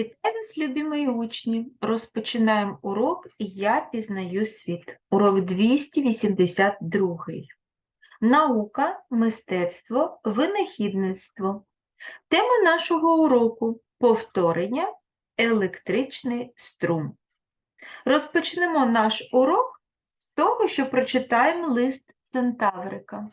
Вітаю вас, любі мої учні! Розпочинаємо урок Я пізнаю світ. Урок 282. Наука, мистецтво, винахідництво. Тема нашого уроку повторення, електричний струм. Розпочнемо наш урок з того, що прочитаємо лист Центаврика.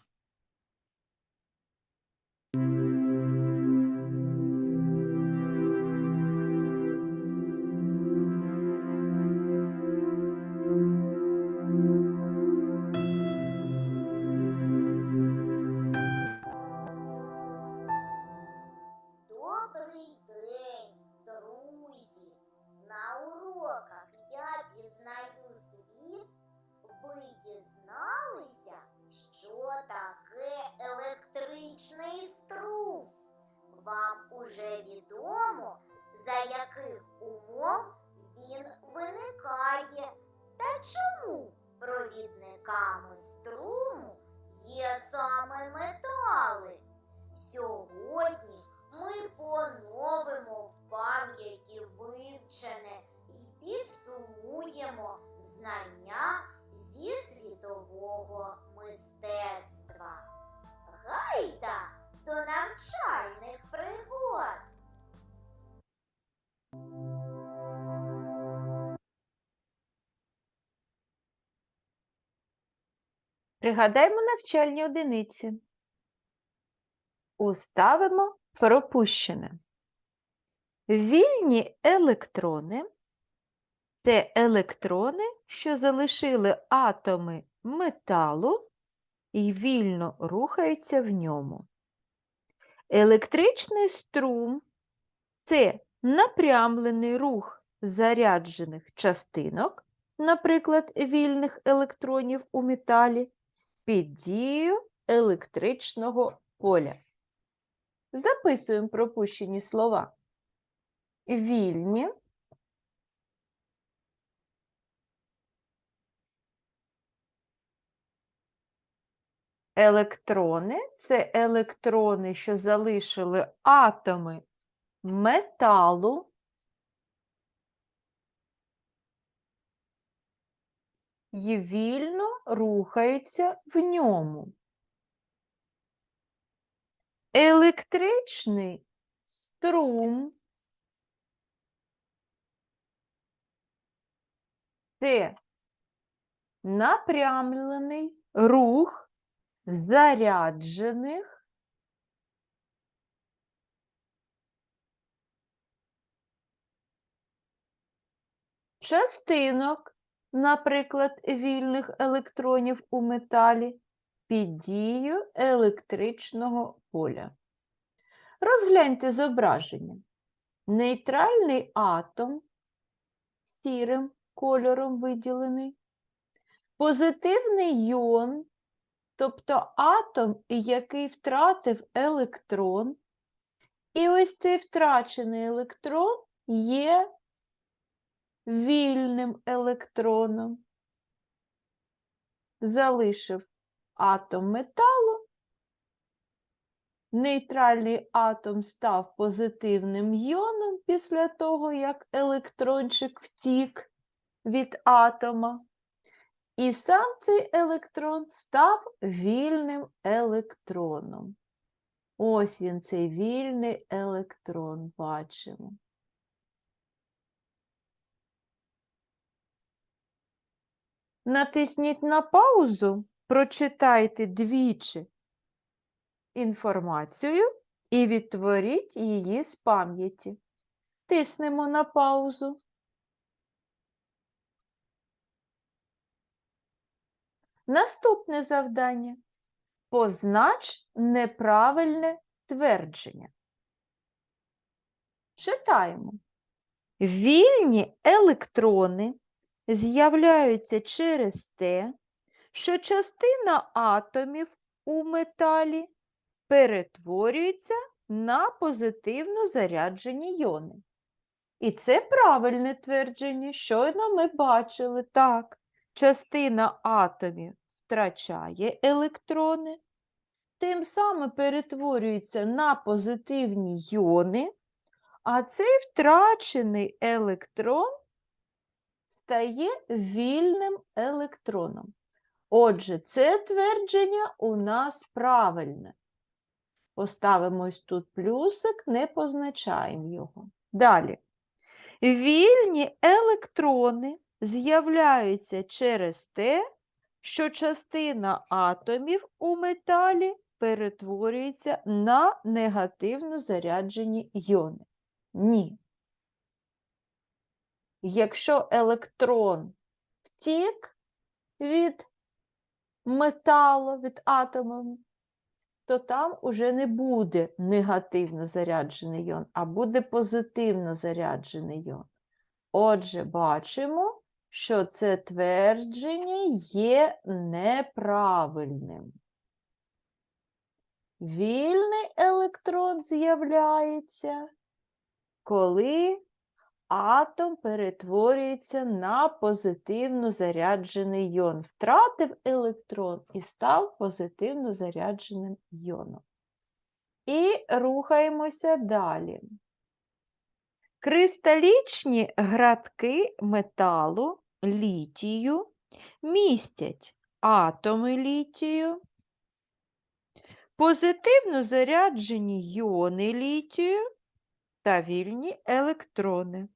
Саме метали. Сьогодні ми поновимо в пам'яті вивчене і підсумуємо знання зі світового мистецтва. Гайда до навчальних Пригадаємо навчальні одиниці. Уставимо пропущене. Вільні електрони це електрони, що залишили атоми металу і вільно рухаються в ньому. Електричний струм це напрямлений рух заряджених частинок, наприклад, вільних електронів у металі, під дією електричного поля. Записуємо пропущені слова. Вільні. Електрони це електрони, що залишили атоми металу. І вільно рухаються в ньому. Електричний струм це напрямлений рух заряджених частинок, наприклад, вільних електронів у металі під дією електричного поля. Розгляньте зображення. Нейтральний атом сірим кольором виділений, позитивний йон, тобто атом, який втратив електрон, і ось цей втрачений електрон є вільним електроном. Залишив атом металу, нейтральний атом став позитивним йоном після того, як електрончик втік від атома. І сам цей електрон став вільним електроном. Ось він, цей вільний електрон, бачимо. Натисніть на паузу, прочитайте двічі інформацію і відтворіть її з пам'яті. Тиснемо на паузу. Наступне завдання. Познач неправильне твердження. Читаємо. Вільні електрони з'являються через те, що частина атомів у металі перетворюється на позитивно заряджені йони. І це правильне твердження. Щойно ми бачили так, частина атомів втрачає електрони, тим самим перетворюється на позитивні йони, А цей втрачений електрон стає вільним електроном. Отже, це твердження у нас правильне. Поставимо ось тут плюсик, не позначаємо його. Далі. Вільні електрони з'являються через те, що частина атомів у металі перетворюється на негативно заряджені йони. Ні. Якщо електрон втік від металу, від атомів, то там уже не буде негативно заряджений йон, а буде позитивно заряджений йон. Отже, бачимо, що це твердження є неправильним. Вільний електрон з'являється, коли атом перетворюється на позитивно заряджений йон. Втратив електрон і став позитивно зарядженим йоном. І рухаємося далі. Кристалічні градки металу літію містять атоми літію, позитивно заряджені йони літію та вільні електрони.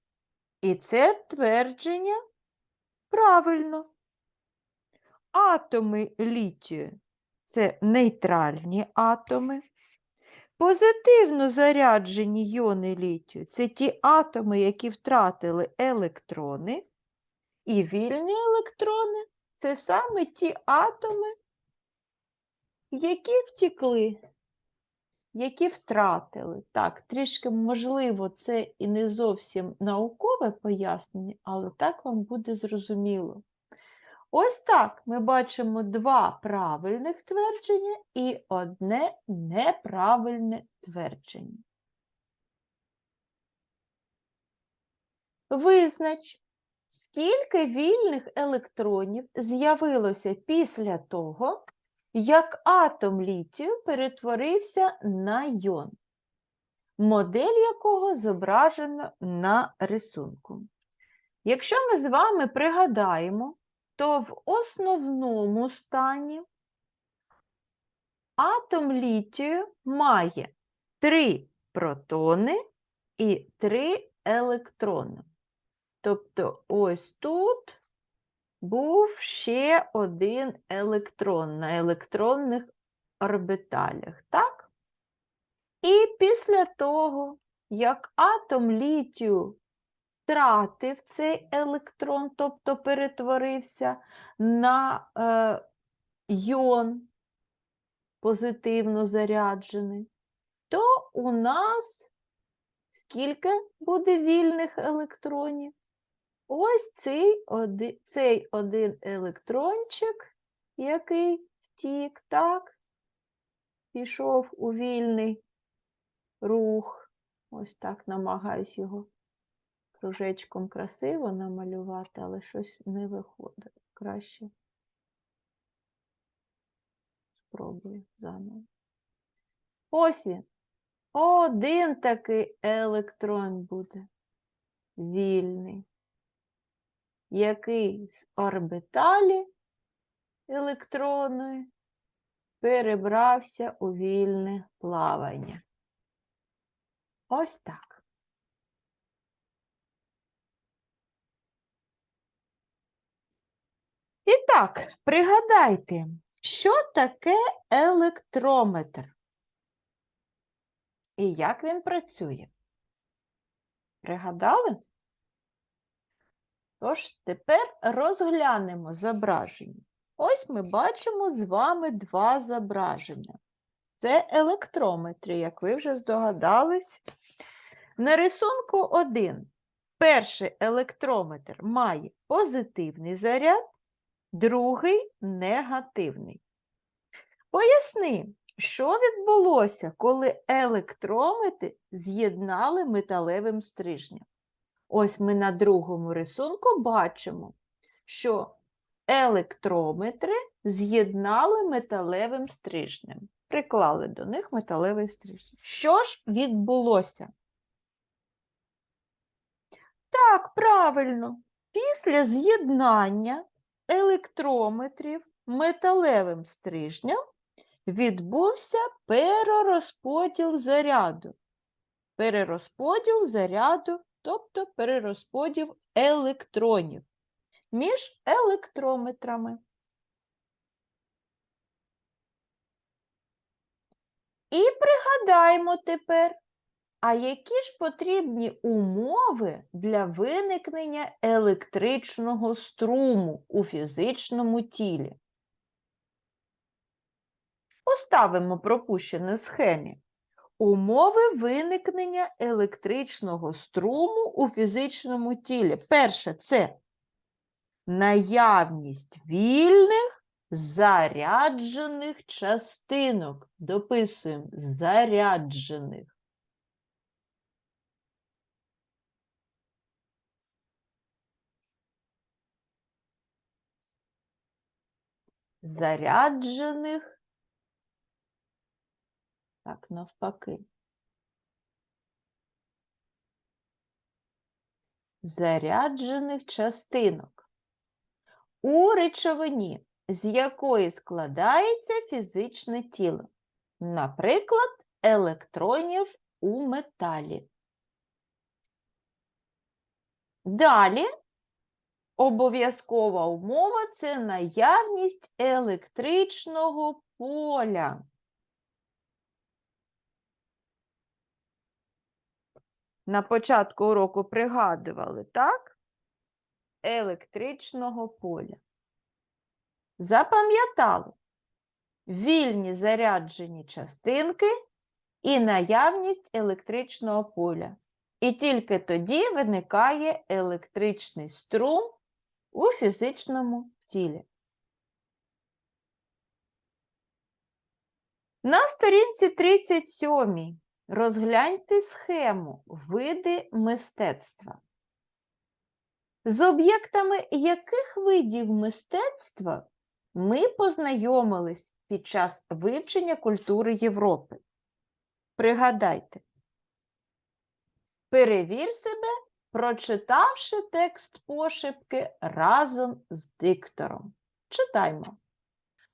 І це твердження правильно. Атоми літію це нейтральні атоми. Позитивно заряджені йони літію це ті атоми, які втратили електрони. І вільні електрони це саме ті атоми, які втікли, які втратили. Так, трішки, можливо, це і не зовсім наукове пояснення, але так вам буде зрозуміло. Ось так ми бачимо два правильних твердження і одне неправильне твердження. Визнач, скільки вільних електронів з'явилося після того, як атом літію перетворився на йон, модель якого зображено на рисунку. Якщо ми з вами пригадаємо, то в основному стані атом літію має три протони і три електрони. Тобто ось тут був ще один електрон на електронних орбіталях, так? І після того, як атом літію втратив цей електрон, тобто перетворився на е, йон позитивно заряджений, то у нас скільки буде вільних електронів? Ось цей один, цей один електрончик, який втік, так, пішов у вільний рух. Ось так намагаюсь його кружечком красиво намалювати, але щось не виходить. Краще спробую заново. Ось він. Один такий електрон буде вільний, який з орбіталі електронної перебрався у вільне плавання. Ось так. І так, пригадайте, що таке електрометр і як він працює. Пригадали? Тож тепер розглянемо зображення. Ось ми бачимо з вами два зображення. Це електрометри, як ви вже здогадались. На рисунку 1 перший електрометр має позитивний заряд, другий негативний. Поясни, що відбулося, коли електрометри з'єднали металевим стрижнем? Ось ми на другому рисунку бачимо, що електрометри з'єднали металевим стрижнем. Приклали до них металевий стрижень. Що ж відбулося? Так, правильно. Після з'єднання електрометрів металевим стрижнем відбувся перерозподіл заряду. Перерозподіл заряду, тобто перерозподіл електронів між електрометрами. І пригадаємо тепер, а які ж потрібні умови для виникнення електричного струму у фізичному тілі? Поставимо пропущене схемі. Умови виникнення електричного струму у фізичному тілі. Перше це наявність вільних заряджених частинок. Дописуємо заряджених. Заряджених. Так, навпаки. Заряджених частинок. У речовині, з якої складається фізичне тіло. Наприклад, електронів у металі. Далі обов'язкова умова це наявність електричного поля. На початку уроку пригадували, так? Електричного поля. Запам'ятали вільні заряджені частинки і наявність електричного поля. І тільки тоді виникає електричний струм у фізичному тілі. На сторінці 37 розгляньте схему види мистецтва. З об'єктами яких видів мистецтва ми познайомились під час вивчення культури Європи? Пригадайте. Перевір себе, прочитавши текст пошепки разом з диктором. Читаймо.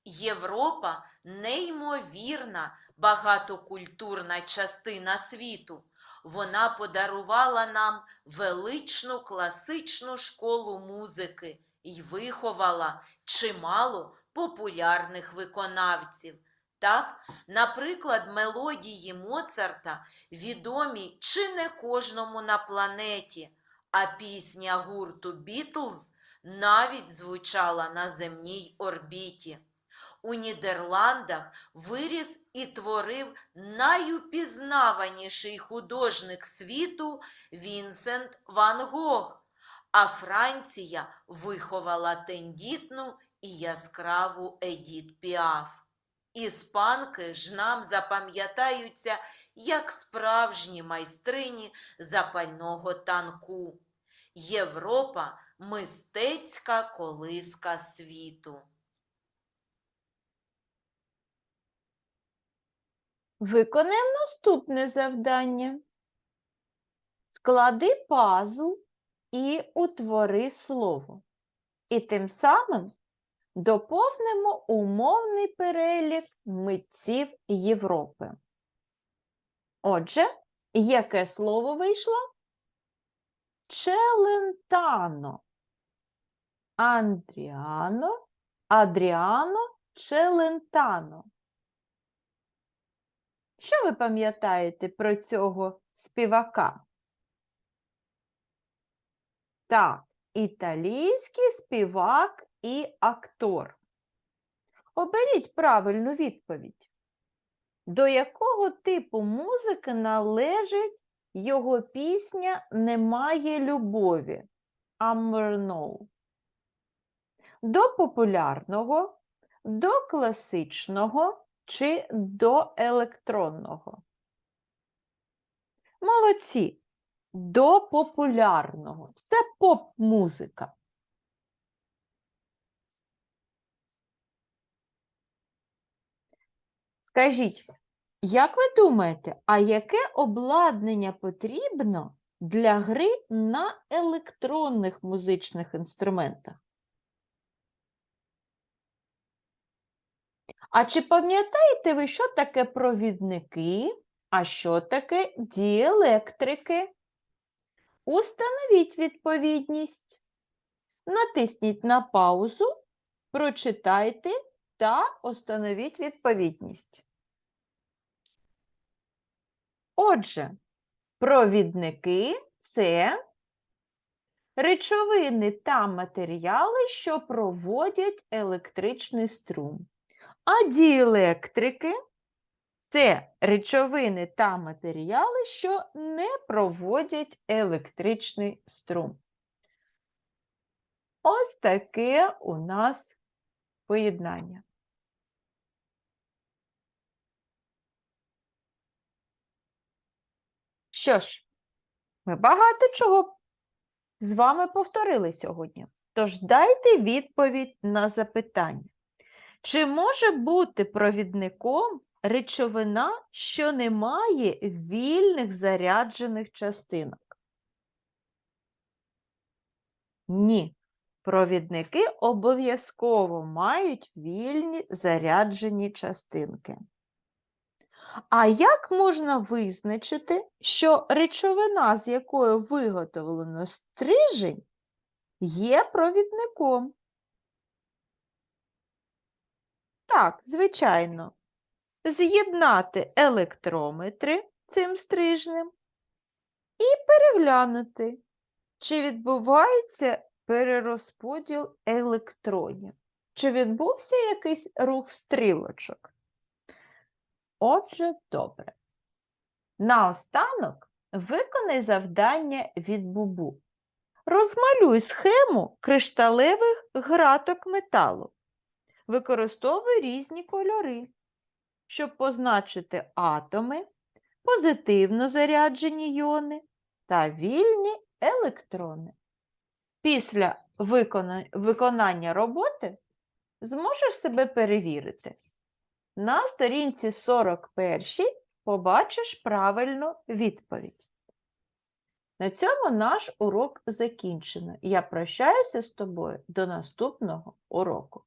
Європа неймовірна багатокультурна частина світу. Вона подарувала нам величну класичну школу музики і виховала чимало популярних виконавців. Так, наприклад, мелодії Моцарта відомі чи не кожному на планеті, а пісня гурту Бітлз навіть звучала на земній орбіті. У Нідерландах виріс і творив найупізнаваніший художник світу Вінсент Ван Гог, а Франція виховала тендітну і яскраву Едіт Піаф. Іспанки ж нам запам'ятаються як справжні майстрині запального танку. Європа мистецька колиска світу. Виконаємо наступне завдання. Склади пазл і утвори слово. І тим самим доповнимо умовний перелік митців Європи. Отже, яке слово вийшло? Челентано. Андріано, Адріано, Челентано. Що ви пам'ятаєте про цього співака? Так, італійський співак і актор. Оберіть правильну відповідь. До якого типу музики належить його пісня Немає любові? Амерноу. До популярного, до класичного чи до електронного? Молодці. До популярного. Це поп-музика. Скажіть, як ви думаєте, а яке обладнання потрібно для гри на електронних музичних інструментах? А чи пам'ятаєте ви, що таке провідники, а що таке діелектрики? Установіть відповідність. Натисніть на паузу, прочитайте та установіть відповідність. Отже, провідники це речовини та матеріали, що проводять електричний струм. А діелектрики це речовини та матеріали, що не проводять електричний струм. Ось таке у нас поєднання. Що ж, ми багато чого з вами повторили сьогодні. Тож дайте відповідь на запитання. Чи може бути провідником речовина, що не має вільних заряджених частинок? Ні. Провідники обов'язково мають вільні заряджені частинки. А як можна визначити, що речовина, з якою виготовлено стрижень, є провідником? Так, звичайно. З'єднати електрометри цим стрижнем і переглянути, чи відбувається перерозподіл електронів, чи відбувся якийсь рух стрілочок. Отже, добре. Наостанок виконай завдання від бубу. Розмалюй схему кришталевих граток металу. Використовуй різні кольори, щоб позначити атоми, позитивно заряджені іони та вільні електрони. Після виконання роботи зможеш себе перевірити. На сторінці 41 побачиш правильну відповідь. На цьому наш урок закінчено. Я прощаюся з тобою до наступного уроку.